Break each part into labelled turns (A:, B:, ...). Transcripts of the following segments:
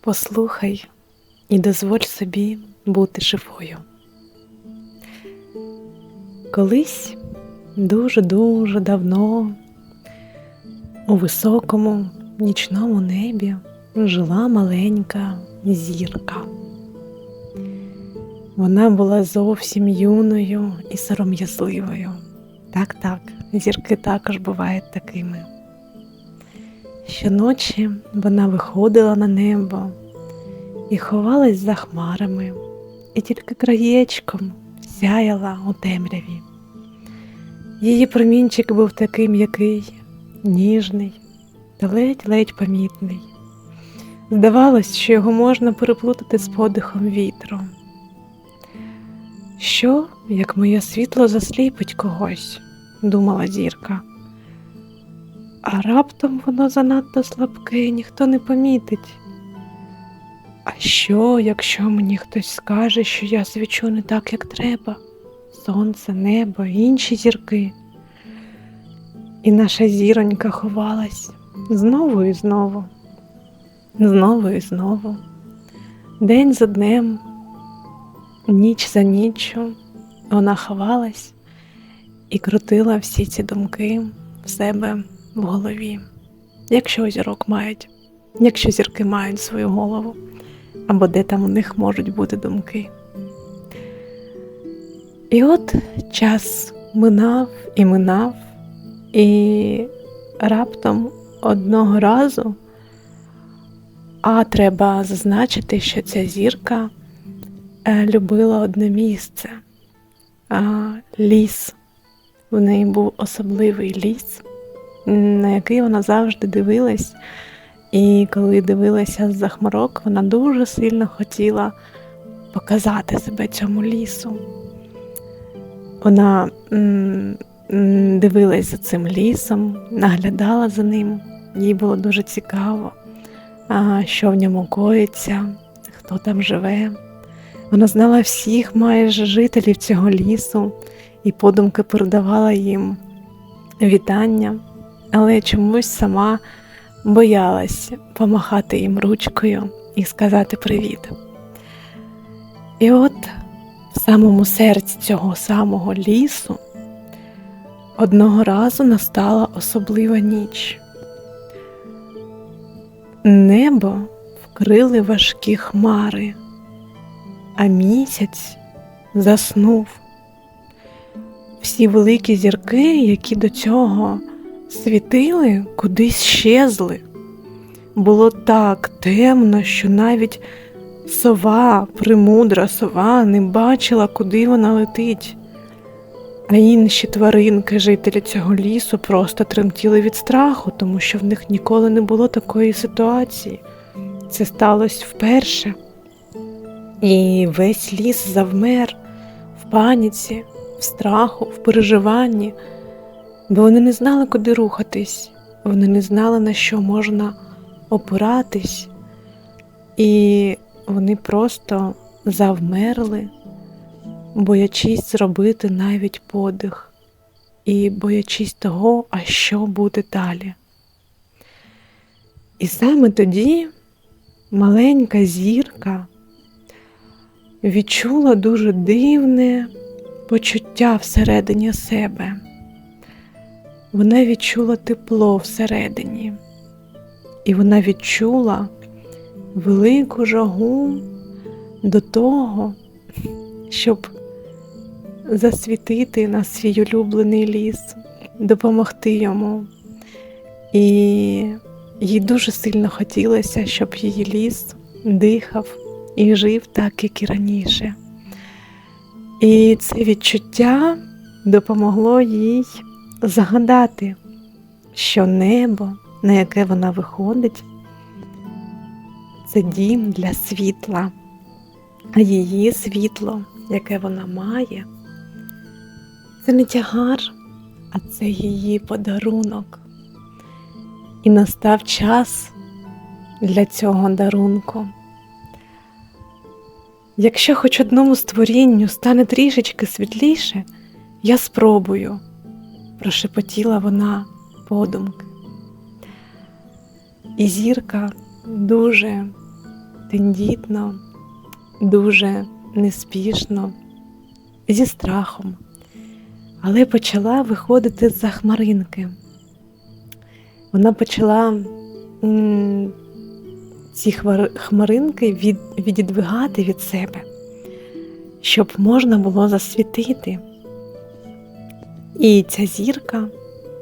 A: послухай і дозволь собі бути живою. Колись дуже-дуже давно у високому нічному небі жила маленька зірка. Вона була зовсім юною і сором'язливою. Так, так, зірки також бувають такими. Щоночі вона виходила на небо і ховалась за хмарами, і тільки краєчком сяяла у темряві. Її промінчик був такий м'який, ніжний та ледь-ледь помітний. Здавалось, що його можна переплутати з подихом вітру. Що, як моє світло засліпить когось, думала зірка. А раптом воно занадто слабке, і ніхто не помітить. А що, якщо мені хтось скаже, що я свічу не так, як треба? Сонце, небо, інші зірки. І наша зіронька ховалась знову і знову, знову і знову, день за днем, ніч за ніччю вона ховалась і крутила всі ці думки в себе в голові, якщо зірок мають, якщо зірки мають свою голову, або де там у них можуть бути думки. І от час минав і минав, і раптом одного разу, а треба зазначити, що ця зірка е, любила одне місце, ліс. В неї був особливий ліс, на який вона завжди дивилась. І коли дивилася з-за хмарок, вона дуже сильно хотіла показати себе цьому лісу. Вона дивилась за цим лісом, наглядала за ним. Їй було дуже цікаво, що в ньому коїться, хто там живе. Вона знала всіх майже жителів цього лісу і подумки передавала їм вітання, але чомусь сама боялась помахати їм ручкою і сказати привіт. І от в самому серці цього самого лісу одного разу настала особлива ніч. Небо вкрили важкі хмари, а місяць заснув. Всі великі зірки, які до цього світили, кудись щезли. Було так темно, що навіть сова, примудра сова, не бачила, куди вона летить. А інші тваринки, жителі цього лісу, просто тремтіли від страху, тому що в них ніколи не було такої ситуації. Це сталося вперше. І весь ліс завмер в паніці, в страху, в переживанні, бо вони не знали, куди рухатись, вони не знали, на що можна опиратись, і вони просто завмерли, боячись зробити навіть подих і боячись того, а що буде далі. І саме тоді маленька зірка відчула дуже дивне почуття всередині себе. Вона відчула тепло всередині, і вона відчула велику жагу до того, щоб засвітити на свій улюблений ліс, допомогти йому. І їй дуже сильно хотілося, щоб її ліс дихав і жив так, як і раніше. І це відчуття допомогло їй загадати, що небо, на яке вона виходить, це дім для світла, а її світло, яке вона має, це не тягар, а це її подарунок. І настав час для цього дарунку. Якщо хоч одному створінню стане трішечки світліше, я спробую, прошепотіла вона подумки. І зірка дуже тендітно, дуже неспішно, зі страхом, але почала виходити з-за хмаринки. Вона почала ці хмаринки від, відідвигати від себе, щоб можна було засвітити. І ця зірка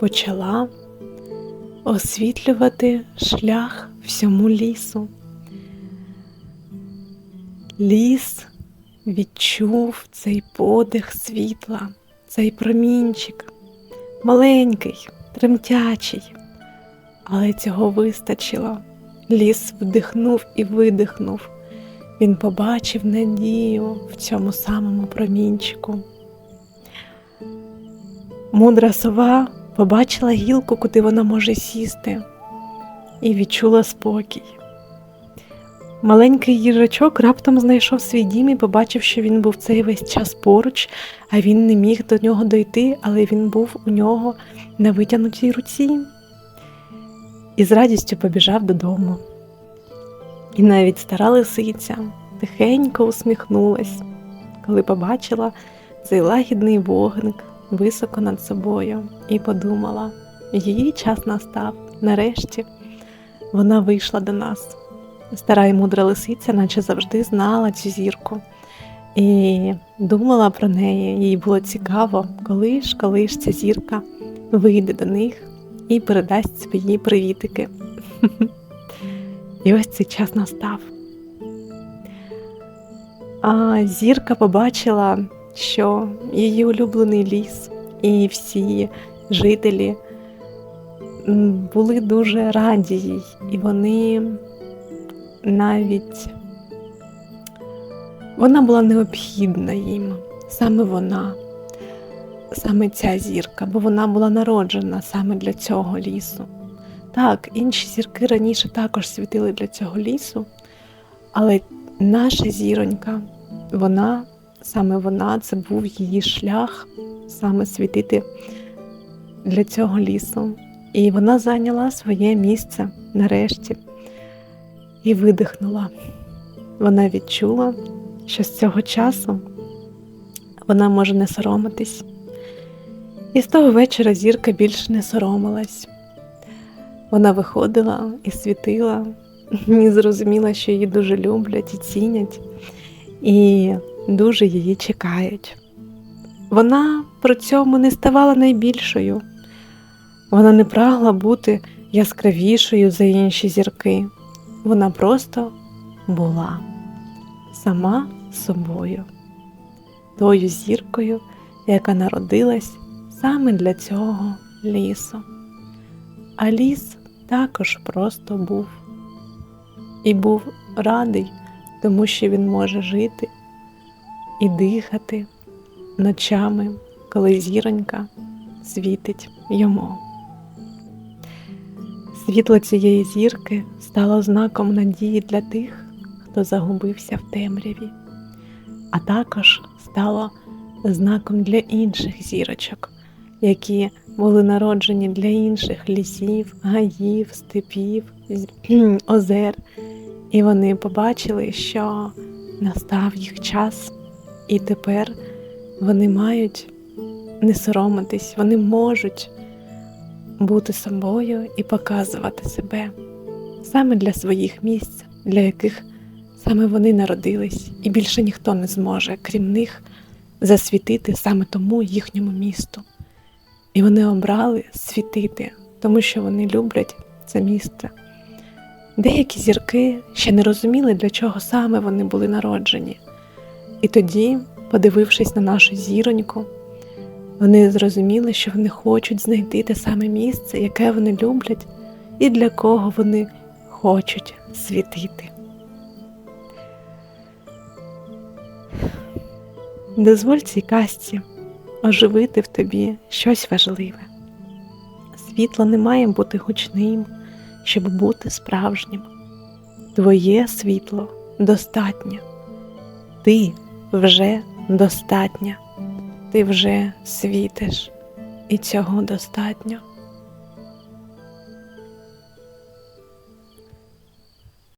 A: почала освітлювати шлях всьому лісу. Ліс відчув цей подих світла, цей промінчик, маленький, тремтячий, але цього вистачило. Ліс вдихнув і видихнув. Він побачив надію в цьому самому промінчику. Мудра сова побачила гілку, куди вона може сісти, і відчула спокій. Маленький їжачок раптом знайшов свій дім і побачив, що він був цей весь час поруч, а він не міг до нього дойти, але він був у нього на витягнутій руці і з радістю побіжав додому. І навіть стара лисиця тихенько усміхнулась, коли побачила цей лагідний вогник високо над собою, і подумала, її час настав. Нарешті вона вийшла до нас. Стара і мудра лисиця, наче завжди знала цю зірку, і думала про неї. Їй було цікаво, коли ж, коли ж ця зірка вийде до них і передасть свої привітики. І ось цей час настав. А зірка побачила, що її улюблений ліс і всі жителі були дуже раді їй, і вони навіть вона була необхідна їм, саме вона, саме ця зірка, бо вона була народжена саме для цього лісу. Так, інші зірки раніше також світили для цього лісу, але наша зіронька, вона, саме вона, це був її шлях, саме світити для цього лісу. І вона зайняла своє місце нарешті і видихнула. Вона відчула, що з цього часу вона може не соромитись. І з того вечора зірка більше не соромилась. Вона виходила і світила, і зрозуміла, що її дуже люблять і цінять, і дуже її чекають. Вона при цьому не ставала найбільшою, вона не прагла бути яскравішою за інші зірки. Вона просто була сама собою, тою зіркою, яка народилась саме для цього лісу. А ліс також просто був і був радий, тому що він може жити і дихати ночами, коли зіронька світить йому. Світло цієї зірки стало знаком надії для тих, хто загубився в темряві, а також стало знаком для інших зірочок, які були народжені для інших лісів, гаїв, степів, озер, і вони побачили, що настав їх час, і тепер вони мають не соромитись, вони можуть бути собою і показувати себе саме для своїх місць, для яких саме вони народились, і більше ніхто не зможе, крім них, засвітити саме тому їхньому місту. І вони обрали світити, тому що вони люблять це місце. Деякі зірки ще не розуміли, для чого саме вони були народжені. І тоді, подивившись на нашу зіроньку, вони зрозуміли, що вони хочуть знайти те саме місце, яке вони люблять, і для кого вони хочуть світити. Дозволь цій казці оживити в тобі щось важливе. Світло не має бути гучним, щоб бути справжнім. Твоє світло достатньо. Ти вже достатня. Ти вже світиш, і цього достатньо.